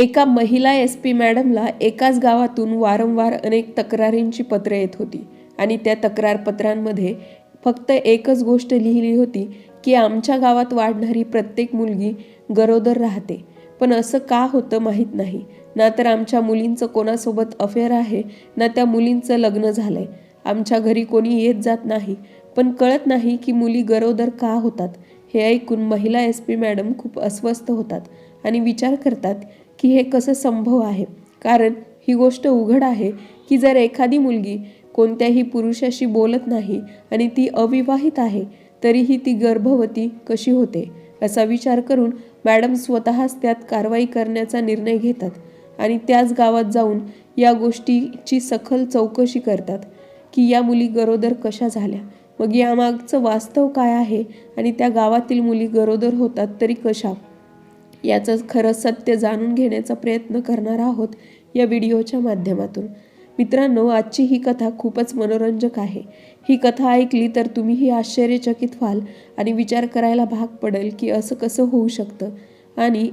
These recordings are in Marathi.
एका महिला एस पी मॅडमला एकाच गावातून वारंवार अनेक तक्रारींची पत्रे येत होती आणि त्या तक्रारपत्रांमध्ये फक्त एकच गोष्ट लिहिली होती की आमच्या गावात वाढणारी प्रत्येक मुलगी गरोदर राहते. पण असं का होतं माहीत नाही. ना तर आमच्या मुलींचं कोणासोबत अफेअर आहे ना त्या मुलींचं लग्न झालंय. आमच्या घरी कोणी येत जात नाही. पण कळत नाही की मुली गरोदर का होतात हे ऐकून महिला एस पी मॅडम खूप अस्वस्थ होतात आणि विचार करतात की हे कसं संभव आहे? कारण ही गोष्ट उघड आहे की जर एखादी मुलगी कोणत्याही पुरुषाशी बोलत नाही आणि ती अविवाहित आहे तरीही ती गर्भवती कशी होते? असा विचार करून मॅडम स्वतःच त्यात कारवाई करण्याचा निर्णय घेतात आणि त्याच गावात जाऊन या गोष्टीची सखल चौकशी करतात की या मुली गरोदर कशा झाल्या? मग यामागचं वास्तव काय आहे आणि त्या गावातील मुली गरोदर होतात तरी कशा? याचं खरं सत्य जाणून घेण्याचा प्रयत्न करणार आहोत या व्हिडिओच्या माध्यमातून. मित्रांनो आजची ही कथा खूपच मनोरंजक आहे. ही कथा ऐकली तर तुम्हीही आश्चर्यचकित व्हाल आणि विचार करायला भाग पडेल की असं कसं होऊ शकतं. आणि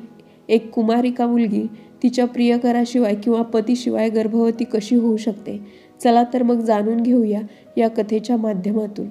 एक कुमारिका मुलगी तिच्या प्रियकराशिवाय किंवा पतीशिवाय गर्भवती कशी होऊ शकते? चला तर मग जाणून घेऊया या कथेच्या माध्यमातून.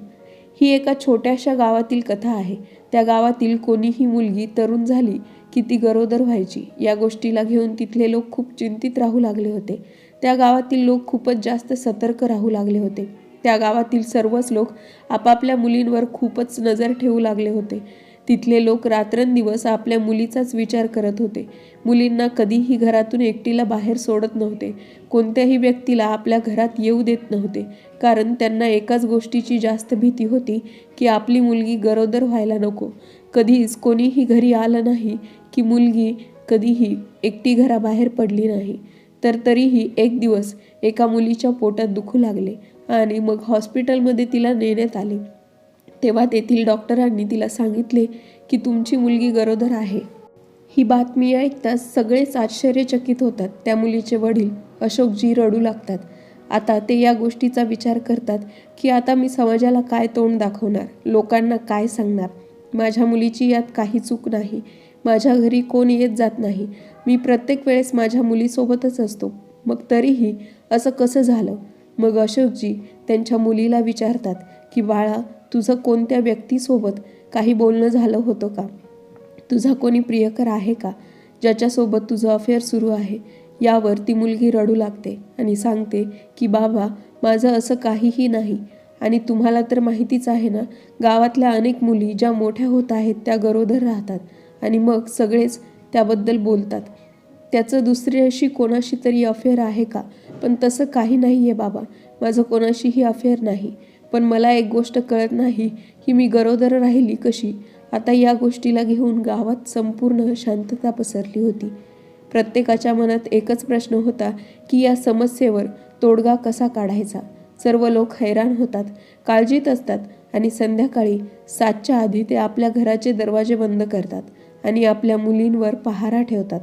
ही एका छोट्याशा गावातील कथा आहे. त्या गावातील कोणीही मुलगी तरुण झाली की ती गरोदर व्हायची या गोष्टीला घेऊन तिथले लोक खूप चिंतित राहू लागले होते. त्या गावातील लोक खूपच जास्त सतर्क राहू लागले होते. त्या गावातील सर्वच लोक आपापल्या मुलींवर खूपच नजर ठेवू लागले होते. तिथले लोक रात्रंदिवस आपल्या मुलीचाच विचार करत होते. मुलींना कधीही घरातून एकटीला बाहेर सोडत नव्हते. कोणत्याही व्यक्तीला आपल्या घरात येऊ देत नव्हते. कारण त्यांना एकाच गोष्टीची जास्त भीती होती की आपली मुलगी गरोदर व्हायला नको. कधीच कोणीही घरी आलं नाही की मुलगी कधीही एकटी घराबाहेर पडली नाही. तर तरीही एक दिवस एका मुलीच्या पोटात दुखू लागले आणि मग हॉस्पिटलमध्ये तिला नेण्यात आले. तेव्हा तेथील डॉक्टरांनी तिला सांगितले की तुमची मुलगी गरोदर आहे. ही बातमी ऐकताच सगळेच आश्चर्यचकित होतात. त्या मुलीचे वडील अशोकजी रडू लागतात. आता ते या गोष्टीचा विचार करतात की आता मी समाजाला काय तोंड दाखवणार? लोकांना काय सांगणार? माझ्या मुलीची यात काही चूक नाही. माझ्या घरी कोण येत जात नाही. मी प्रत्येक वेळेस माझ्या मुलीसोबतच असतो. मग तरीही असं कसं झालं? मग अशोकजी त्यांच्या मुलीला विचारतात की बाळा तुझं कोणत्या व्यक्तीसोबत काही बोलणं झालं होतं का? तुझा कोणी प्रियकर आहे का? ज्याच्यासोबत तुझं अफेअर सुरू आहे यावर ती मुलगी रडू लागते आणि सांगते की बाबा माझं असं काहीही नाही. आणि तुम्हाला तर माहितीच आहे ना गावातल्या अनेक मुली ज्या मोठ्या होत आहेत त्या गरोदर राहतात. आणि मग सगळेच त्याबद्दल बोलतात. त्याचं दुसऱ्याशी कोणाशी तरी अफेअर आहे का? पण तसं काही नाही आहे बाबा. माझं कोणाशीही अफेअर नाही. पण मला एक गोष्ट कळत नाही की मी गरोदर राहिली कशी? आता या गोष्टीला घेऊन गावात संपूर्ण शांतता पसरली होती. प्रत्येकाच्या मनात एकच प्रश्न होता की या समस्येवर तोडगा कसा काढायचा? सर्व लोक हैराण होतात काळजीत असतात आणि संध्याकाळी सातच्या आधी ते आपल्या घराचे दरवाजे बंद करतात. आणि आपल्या मुलींवर पहारा ठेवतात.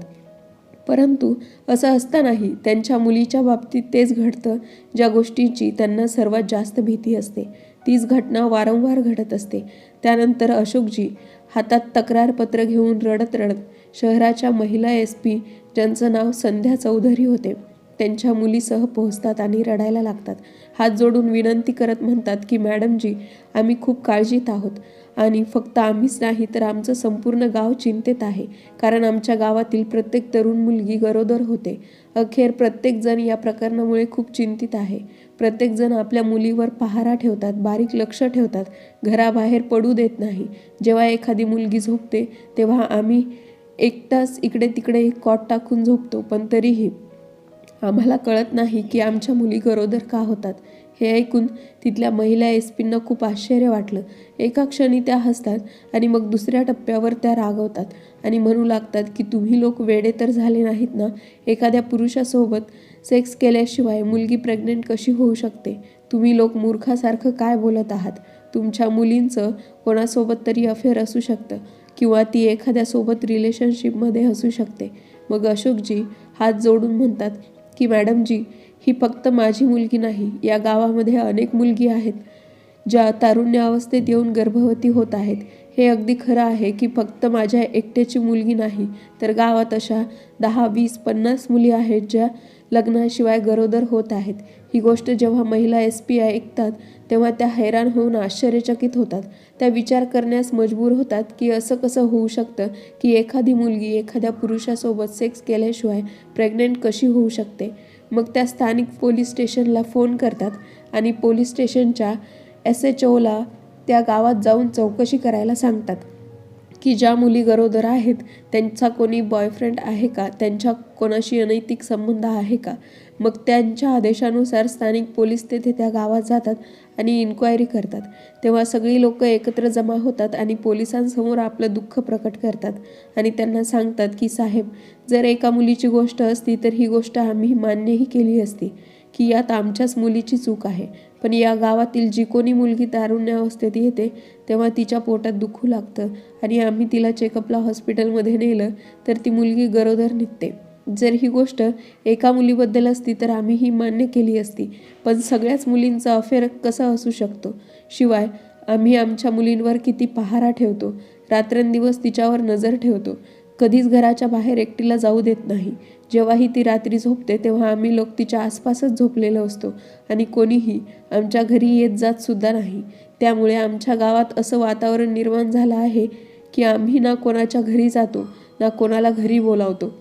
परंतु असं असतानाही त्यांच्या मुलीच्या बाबतीत तेच घडतं ज्या गोष्टीची त्यांना सर्वात जास्त भीती असते. तीच घटना वारंवार घडत असते. त्यानंतर अशोकजी हातात तक्रारपत्र घेऊन रडत रडत शहराच्या महिला एस पी ज्यांचं नाव संध्या चौधरी होते त्यांच्या मुलीसह पोहोचतात आणि रडायला लागतात. हात जोडून विनंती करत म्हणतात की मॅडमजी आम्ही खूप काळजीत आहोत. आणि फक्त आम्हीच नाही तर आमचं संपूर्ण गाव चिंतेत आहे. कारण आमच्या गावातील प्रत्येक तरुण मुलगी गरोदर होते. अखेर प्रत्येकजण या प्रकरणामुळे खूप चिंतित आहे. प्रत्येकजण आपल्या मुलीवर पहारा ठेवतात बारीक लक्ष ठेवतात घराबाहेर पडू देत नाही. जेव्हा एखादी मुलगी झोपते तेव्हा आम्ही एकटाच इकडे तिकडे एक कॉट टाकून झोपतो. पण तरीही आम्हाला कळत नाही की आमच्या मुली गरोदर का होतात. हे ऐकून तिथल्या महिला एस पींना खूप आश्चर्य वाटलं. एका क्षणी त्या हसतात आणि मग दुसऱ्या टप्प्यावर त्या रागवतात आणि म्हणू लागतात की तुम्ही लोक वेडे तर झाले नाहीत ना? एखाद्या पुरुषासोबत सेक्स केल्याशिवाय मुलगी प्रेग्नेंट कशी होऊ शकते? तुम्ही लोक मूर्खासारखं काय बोलत आहात? तुमच्या मुलींचं कोणासोबत तरी अफेअर असू शकतं किंवा ती एखाद्यासोबत रिलेशनशिपमध्ये असू शकते. मग अशोकजी हात जोडून म्हणतात की मॅडमजी ही फक्त माझी मुलगी नाही या गावामध्ये अनेक मुलगी आहेत ज्या तारुण्य अवस्थेत येऊन गर्भवती होत आहेत. हे अगदी खरं आहे की फक्त माझ्या एकट्याची मुलगी नाही तर गावात अशा दहा वीस पन्नास मुली आहेत ज्या लग्नाशिवाय गरोदर होत आहेत. ही गोष्ट जेव्हा महिला एस पी आय ऐकतात तेव्हा त्या हैराण होऊन आश्चर्यचकित होतात. त्या विचार करण्यास मजबूर होतात की असं कसं होऊ शकतं की एखादी मुलगी एखाद्या पुरुषासोबत सेक्स केल्याशिवाय प्रेग्नेंट कशी होऊ शकते? मग त्या स्थानिक पोलीस स्टेशनला फोन करतात आणि पोलीस स्टेशनच्या एस एच ओला त्या गावात जाऊन चौकशी करायला सांगतात. की ज्या मुली गरोदर आहेत त्यांचा कोणी बॉयफ्रेंड आहे का? त्यांच्या कोणाशी अनैतिक संबंध आहे का? मग त्यांच्या आदेशानुसार स्थानिक पोलीस तेथे त्या गावात जातात आणि इन्क्वायरी करतात. तेव्हा सगळी लोक एकत्र जमा होतात आणि पोलिसांसमोर आपलं दुःख प्रकट करतात आणि त्यांना सांगतात की साहेब जर एका मुलीची गोष्ट असती तर ही गोष्ट आम्ही मान्यही केली असती की यात आमच्याच मुलीची चूक आहे. पण या गावातील जी कोणी मुलगी तारुण्यावस्थेत येते तेव्हा तिच्या पोटात दुखू लागतं आणि आम्ही तिला चेकअपला हॉस्पिटलमध्ये नेलं तर ती मुलगी गरोदर निघते. जर ही गोष्ट एका मुलीबद्दल असती तर आम्ही ही मान्य केली असती पण सगळ्याच मुलींचा अफेअर कसा असू शकतो? शिवाय आम्ही आमच्या मुलींवर किती पहारा ठेवतो रात्रंदिवस तिच्यावर नजर ठेवतो कधीच घराच्या बाहेर एकटीला जाऊ देत नाही. जेव्हाही ती रात्री झोपते तेव्हा आम्ही लोक तिच्या आसपासच झोपलेलो असतो आणि कोणीही आमच्या घरी येत जात सुद्धा नाही. त्यामुळे आमच्या गावात असं वातावरण निर्माण झालं आहे की आम्ही ना कोणाच्या घरी जातो ना कोणाला घरी बोलावतो.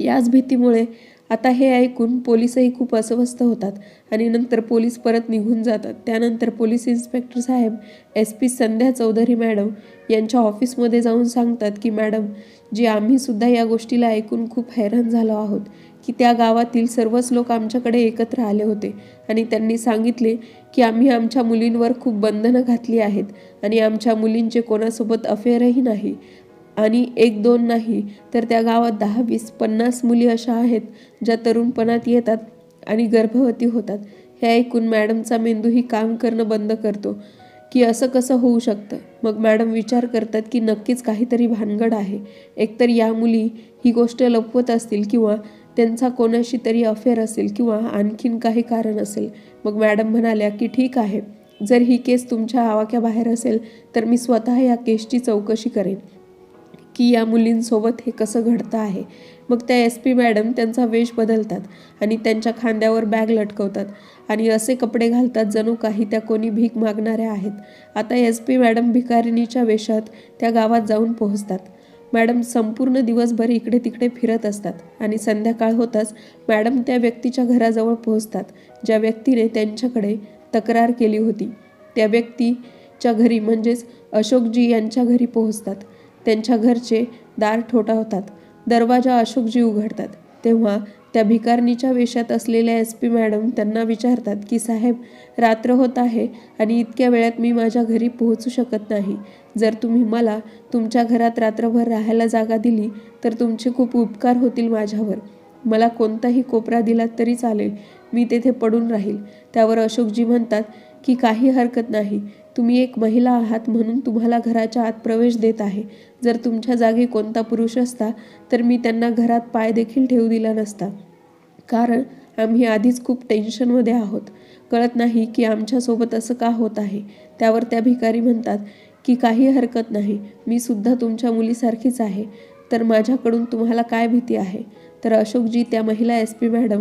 याच भीतीमुळे आता हे ऐकून पोलीसही खूप अस्वस्थ होतात आणि नंतर पोलीस परत निघून जातात. त्यानंतर पोलीस इन्स्पेक्टर साहेब S P Sandhya Chaudhari madam यांच्या ऑफिसमध्ये जाऊन सांगतात की मॅडम जी आम्हीसुद्धा या गोष्टीला ऐकून खूप हैराण झालो आहोत की त्या गावातील सर्वच लोक आमच्याकडे एकत्र आले होते आणि त्यांनी सांगितले की आम्ही आमच्या मुलींवर खूप बंधनं घातली आहेत आणि आमच्या मुलींचे कोणासोबत अफेअरही नाही. आणि एक दोन नाही तर त्या गावात दहा वीस पन्नास मुली अशा आहेत ज्या तरुणपणात येतात आणि गर्भवती होतात. हे ऐकून मॅडमचा मेंदूही काम करणं बंद करतो की असं कसं होऊ शकतं? मग मॅडम विचार करतात की नक्कीच काहीतरी भानगड आहे. एकतर या मुली ही गोष्ट लपवत असतील किंवा त्यांचा कोणाशी तरी अफेअर असेल किंवा आणखीन काही कारण असेल. मग मॅडम म्हणाल्या की ठीक आहे जर ही केस तुमच्या आवाक्याबाहेर असेल तर मी स्वतः या केसची चौकशी करेन. की या मुलींसोबत हे कसं घडतं आहे. मग त्या एस पी मॅडम त्यांचा वेश बदलतात आणि त्यांच्या खांद्यावर बॅग लटकवतात आणि असे कपडे घालतात जणू काही त्या कोणी भीक मागणाऱ्या आहेत. आता एस पी मॅडम भिकारिणीच्या वेशात त्या गावात जाऊन पोहोचतात. मॅडम संपूर्ण दिवसभर इकडे तिकडे फिरत असतात आणि संध्याकाळ होताच मॅडम त्या व्यक्तीच्या घराजवळ पोहोचतात ज्या व्यक्तीने त्यांच्याकडे तक्रार केली होती. त्या व्यक्तीच्या घरी म्हणजेच अशोकजी यांच्या घरी पोहोचतात. त्यांच्या घरचे दार ठोठावतात दरवाजा अशोकजी उघडतात. तेव्हा त्या भिकारणीच्या वेशात असलेल्या एस पी मॅडम त्यांना विचारतात की साहेब रात्र होत आहे आणि इतक्या वेळात मी माझ्या घरी पोहोचू शकत नाही. जर तुम्ही मला तुमच्या घरात रात्रभर राहायला जागा दिली तर तुमचे खूप उपकार होतील माझ्यावर. मला कोणताही कोपरा दिलात तरी चालेल. मी तेथे पडून राहील. त्यावर अशोकजी म्हणतात की काही हरकत नाही. तुम्ही एक महिला आहात म्हणून तुम्हाला घराच्या आत प्रवेश देत आहे. जर तुमच्या जागी कोणता पुरुष असता तर मी त्यांना घरात पाय देखील ठेवू दिला नसता. कारण आम्ही आधीच खूप टेन्शनमध्ये आहोत. कळत नाही की आमच्यासोबत असं का होत आहे. त्यावर त्या भिकारी म्हणतात की काही हरकत नाही. मी सुद्धा तुमच्या मुलीसारखीच आहे. तर माझ्याकडून तुम्हाला काय भीती आहे? तर अशोकजी त्या महिला एस पी मॅडम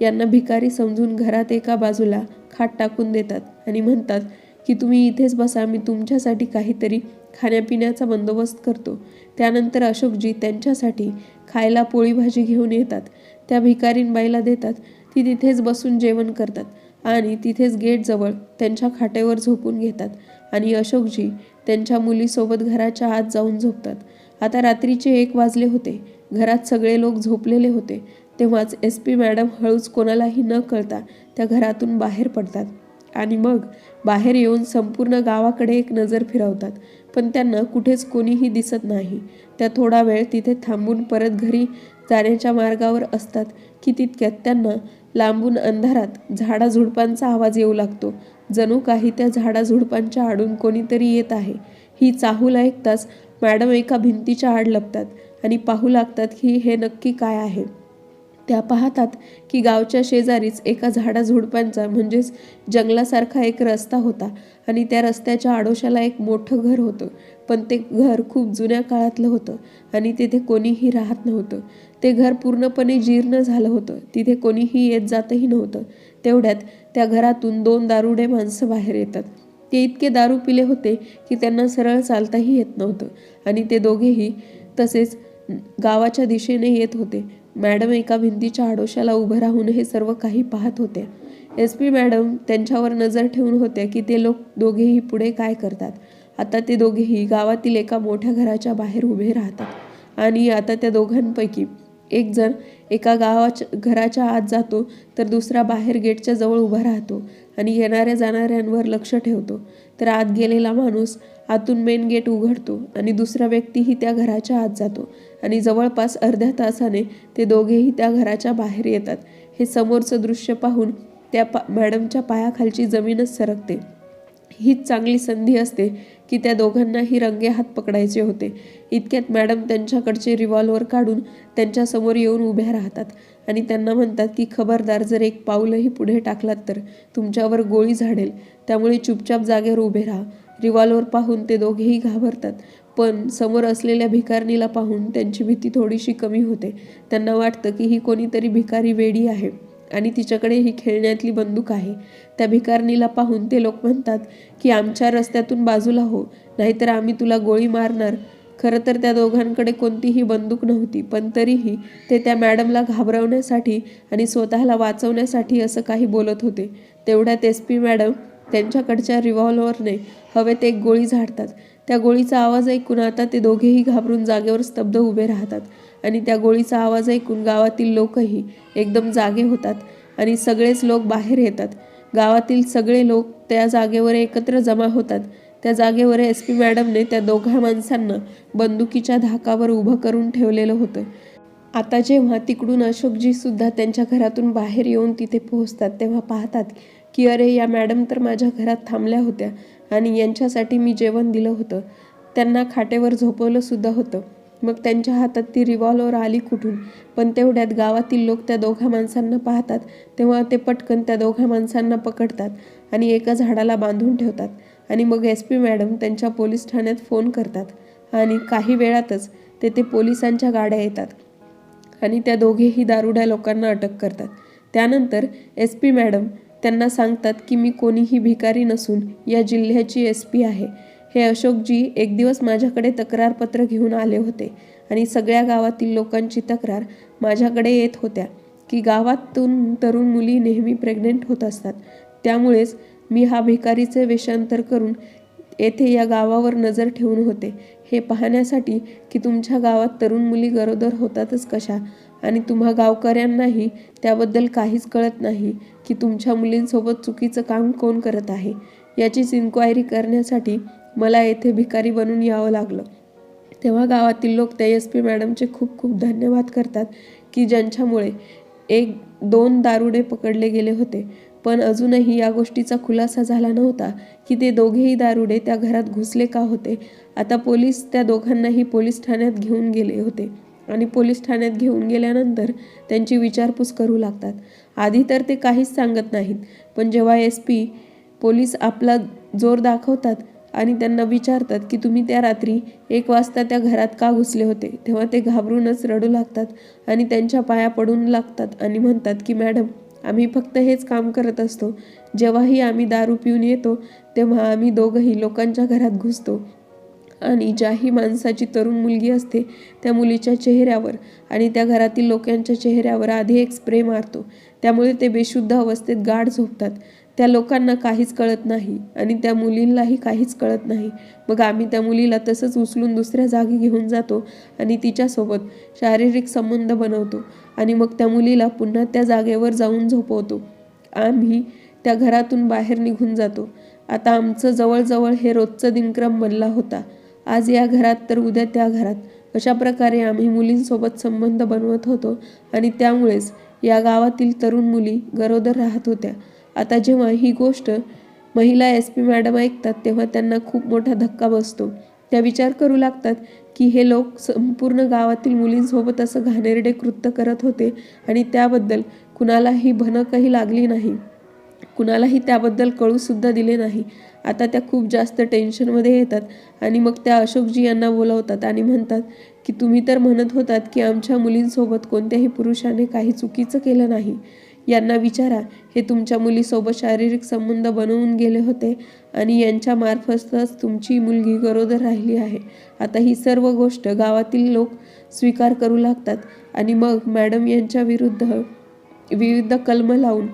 यांना भिकारी समजून घरात एका बाजूला खाट टाकून देतात आणि म्हणतात की तुम्ही इथेच बसा मी तुमच्यासाठी काहीतरी खाण्यापिण्याचा बंदोबस्त करतो. त्यानंतर अशोकजी त्यांच्यासाठी खायला पोळी भाजी घेऊन येतात. त्या भिकारीणबाईला देतात. ती तिथेच बसून जेवण करतात आणि तिथेच गेटजवळ त्यांच्या खाटेवर झोपून घेतात आणि अशोकजी त्यांच्या मुलीसोबत घराच्या आत जाऊन झोपतात. आता रात्रीचे एक वाजले होते. घरात सगळे लोक झोपलेले होते. तेव्हाच एस पी मॅडम हळूच कोणालाही न कळता त्या घरातून बाहेर पडतात. आणि मग बाहेर येऊन संपूर्ण गावाकडे एक नजर फिरवतात. पण त्यांना कुठेच कोणीही दिसत नाही. त्या थोडा वेळ तिथे थांबून परत घरी जाण्याच्या मार्गावर असतात की तितक्यात त्यांना लांबून अंधारात झाडाझुडपांचा आवाज येऊ लागतो. जणू काही त्या झाडाझुडपांच्या आडून कोणीतरी येत आहे. ही चाहूल ऐकताच मॅडम एका भिंतीच्या आड लपतात आणि पाहू लागतात की हे नक्की काय आहे. त्या पाहतात की गावच्या शेजारीच एका झाडाझुडपांचा म्हणजेच जंगलासारखा एक रस्ता होता आणि त्या रस्त्याच्या आडोशाला एक मोठं घर होतं. पण ते घर खूप जुन्या काळातलं होतं आणि तिथे कोणीही राहत नव्हतं. ते घर पूर्णपणे जीर्ण झालं होतं. तिथे कोणीही येत जातही नव्हतं. तेवढ्यात त्या घरातून दोन दारुडे माणसं बाहेर येतात. ते इतके दारू पिले होते की त्यांना सरळ चालताही येत नव्हतं आणि ते दोघेही तसेच गावाच्या दिशेने येत होते. मॅडम एका भिंतीच्या आडोशाला उभं राहून हे सर्व काही पाहत होत्या. एस पी मॅडम त्यांच्यावर नजर ठेवून होत्या की ते लोक दोघेही पुढे काय करतात. आता ते दोघेही गावातील एका मोठ्या घराच्या बाहेर उभे राहतात. आणि आता त्या दोघांपैकी एक जण एका गावाच्या घराच्या आत जातो तर दुसरा बाहेर गेटच्या जवळ उभा राहतो आणि येणाऱ्या जाणाऱ्यांवर लक्ष ठेवतो. तर आत गेलेला माणूस आतून मेन गेट उघडतो आणि दुसरा व्यक्तीही त्या घराच्या आत जातो. आणि जवळपास अर्ध्या तासाने ते दोघेही त्या घराच्या बाहेर येतात. हे समोरचं दृश्य पाहून त्या पा मॅडमच्या पायाखालची जमीनच सरकते. हीच चांगली संधी असते की त्या दोघांनाही रंगे हात पकडायचे होते. इतक्यात मॅडम त्यांच्याकडचे रिव्हॉल्वर काढून त्यांच्यासमोर येऊन उभ्या राहतात आणि त्यांना म्हणतात की खबरदार जर एक पाऊलही पुढे टाकलात तर तुमच्यावर गोळी झाडेल. त्यामुळे चुपचाप जागेवर उभे राहा. रिव्हॉल्वर पाहून ते दोघेही घाबरतात. पण समोर असलेल्या भिकारणीला पाहून त्यांची भीती थोडीशी कमी होते. त्यांना वाटतं की ही कोणीतरी भिकारी वेडी आहे आणि तिच्याकडे ही खेळण्यातली बंदूक आहे. त्या भिकारणीला पाहून ते लोक म्हणतात की आमच्या रस्त्यातून बाजूला हो नाहीतर आम्ही तुला गोळी मारणार. खरं तर त्या दोघांकडे कोणतीही बंदूक नव्हती पण तरीही ते त्या मॅडमला घाबरवण्यासाठी आणि स्वतःला वाचवण्यासाठी असं काही बोलत होते. तेवढ्यात एस पी मॅडम त्यांच्याकडच्या रिव्हॉल्व्हरने हवेत एक गोळी झाडतात. त्या गोळीचा आवाज ऐकून आता ते दोघेही घाबरून जागेवर स्तब्ध उभे राहतात आणि त्या गोळीचा आवाज ऐकून गावातील लोकही एकदम जागे होतात आणि सगळेच लोक बाहेर येतात. गावातील सगळे लोक त्या जागेवर एकत्र जमा होतात. त्या जागेवर एस पी मॅडमने त्या दोघा माणसांना बंदुकीच्या धाकावर उभं करून ठेवलेलं होतं. आता जेव्हा तिकडून अशोकजी सुद्धा त्यांच्या घरातून बाहेर येऊन तिथे पोहोचतात तेव्हा पाहतात की अरे या मॅडम तर माझ्या घरात थांबल्या होत्या आणि यांच्यासाठी मी जेवण दिलं होतं. त्यांना खाटेवर झोपवलं सुद्धा होतं. मग त्यांच्या हातात ती रिव्हॉल्वर आली कुठून? पण तेवढ्यात गावातील लोक त्या दोघा माणसांना पाहतात तेव्हा ते पटकन त्या दोघा माणसांना पकडतात आणि एका झाडाला बांधून ठेवतात. आणि मग एस पी मॅडम त्यांच्या पोलीस ठाण्यात फोन करतात आणि काही वेळातच तेथे पोलिसांच्या गाड्या येतात आणि त्या दोघेही दारुड्या लोकांना अटक करतात. त्यानंतर एस पी मॅडम त्यांना सांगतात की मी कोणीही भिकारी नसून या जिल्ह्याची एस पी आहे. हे अशोकजी एक दिवस माझ्याकडे तक्रारपत्र घेऊन आले होते आणि सगळ्या गावातील लोकांची तक्रार माझ्याकडे येत होत्या की गावातून तरुण मुली नेहमी प्रेग्नेंट होत असतात. त्यामुळेच मी हा भिकारीचे वेषांतर करून येथे या गावावर नजर ठेवून होते. हे पाहण्यासाठी की तुमच्या गावात तरुण मुली गरोदर होतातच कशा आणि तुम्हा गावकऱ्यांनाही त्याबद्दल काहीच कळत नाही. की तुमच्या मुलींसोबत चुकीचं काम कोण करत आहे? याचीच इन्क्वायरी करण्यासाठी मला येथे भिकारी बनून यावं लागलं. तेव्हा गावातील लोक त्या एस पी मॅडमचे खूप खूप धन्यवाद करतात की ज्यांच्यामुळे एक दोन दारुडे पकडले गेले होते. पण अजूनही या गोष्टीचा खुलासा झाला नव्हता की ते दोघेही दारुडे त्या घरात घुसले का होते? आता पोलीस त्या दोघांनाही पोलीस ठाण्यात घेऊन गेले होते आणि पोलीस ठाण्यात घेऊन गेल्यानंतर त्यांची विचारपूस करू लागतात. आधी तर ते काहीच सांगत नाहीत. पण जेव्हा एस पी पोलीस आपला जोर दाखवतात आणि त्यांना विचारतात की तुम्ही त्या रात्री एक वाजता त्या घरात का घुसले होते तेव्हा ते घाबरूनच रडू लागतात आणि त्यांच्या पाया पडून लागतात आणि म्हणतात की मॅडम आम्ही फक्त हेच काम करत असतो. जेव्हाही आम्ही दारू पिऊन येतो तेव्हा आम्ही दोघंही लोकांच्या घरात घुसतो. आणि ज्याही माणसाची तरुण मुलगी असते त्या मुलीच्या चेहऱ्यावर आणि त्या घरातील लोकांच्या चेहऱ्यावर आधी एक स्प्रे मारतो. त्यामुळे ते बेशुद्ध अवस्थेत गाढ झोपतात. त्या लोकांना काहीच कळत नाही आणि त्या मुलींलाही काहीच कळत नाही. मग आम्ही त्या मुलीला तसंच उचलून दुसऱ्या जागी घेऊन जातो आणि तिच्यासोबत शारीरिक संबंध बनवतो आणि मग त्या मुलीला पुन्हा त्या जागेवर जाऊन झोपवतो. आम्ही त्या घरातून बाहेर निघून जातो. आता आमचं जवळजवळ हे रोजचं दिनक्रम बनला होता. आज या घरात तर उद्या त्या घरात. अशा प्रकारे आम्ही मुलींसोबत संबंध बनवत होतो आणि त्यामुळेच या गावातील तरुण मुली गरोदर राहत होत्या. आता जेव्हा ही गोष्ट महिला एस पी मॅडम ऐकतात तेव्हा त्यांना खूप मोठा धक्का बसतो. त्या विचार करू लागतात की हे लोक संपूर्ण गावातील मुलींसोबत असं घाणेरडे कृत्य करत होते आणि त्याबद्दल कुणालाही भनकही लागली नाही. कुणालाही त्याबद्दल कळूसुद्धा दिले नाही. आता त्या खूप जास्त टेन्शनमध्ये येतात आणि मग त्या अशोकजी यांना बोलवतात आणि म्हणतात की तुम्ही तर म्हणत होतात की आमच्या मुलींसोबत कोणत्याही पुरुषाने काही चुकीचं केलं नाही. यांना विचारा हे तुमच्या मुलीसोबत शारीरिक संबंध बनवून गेले होते आणि यांच्या मार्फतच तुमची मुलगी गरोदर राहिली आहे. आता ही सर्व गोष्ट गावातील लोक स्वीकार करू लागतात आणि मग मॅडम यांच्या विरुद्ध विविध कलम लावून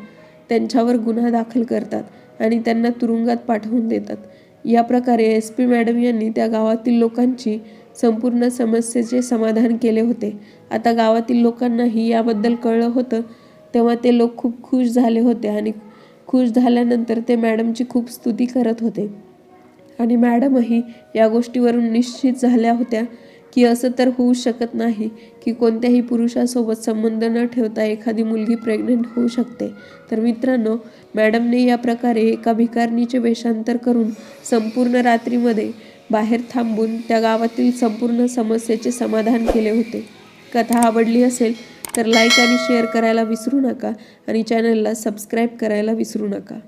त्यांच्यावर गुन्हा दाखल करतात आणि त्यांना तुरुंगात पाठवून देतात. या प्रकारे एस पी मॅडम यांनी त्या गावातील लोकांची संपूर्ण समस्येचे समाधान केले होते. आता गावातील लोकांनाही याबद्दल कळलं होतं. तेव्हा ते लोक खूप खुश झाले होते आणि खुश झाल्यानंतर ते मॅडमची खूप स्तुती करत होते. आणि मॅडमही या गोष्टीवरून निश्चित झाल्या होत्या की असं तर होऊ शकत नाही की कोणत्याही पुरुषासोबत संबंध न ठेवता एखादी मुलगी प्रेग्नेंट होऊ शकते. तर मित्रांनो मॅडमने या प्रकारे एका भिकारणीचे वेषांतर करून संपूर्ण रात्रीमध्ये बाहेर थांबून त्या गावातील संपूर्ण समस्येचे समाधान केले होते. कथा आवडली असेल तर लाईक आणि शेअर करायला विसरू नका आणि चॅनलला सबस्क्राईब करायला विसरू नका.